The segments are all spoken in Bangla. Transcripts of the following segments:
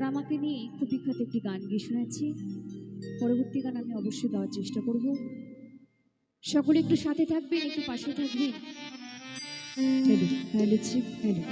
তার আমাকে নিয়ে খুব বিখ্যাত একটি গান গিয়ে শুনেছি। পরবর্তী গান আমি অবশ্যই গাওয়ার চেষ্টা করব। সকলে একটু সাথে থাকবেন, একটু পাশে থাকবেন। Hello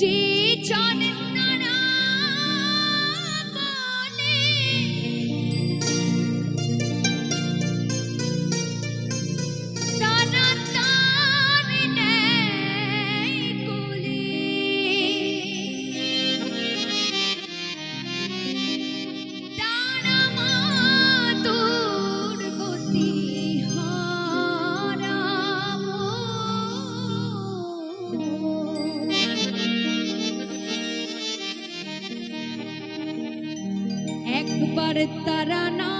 Jee Johnny. একবার তারা না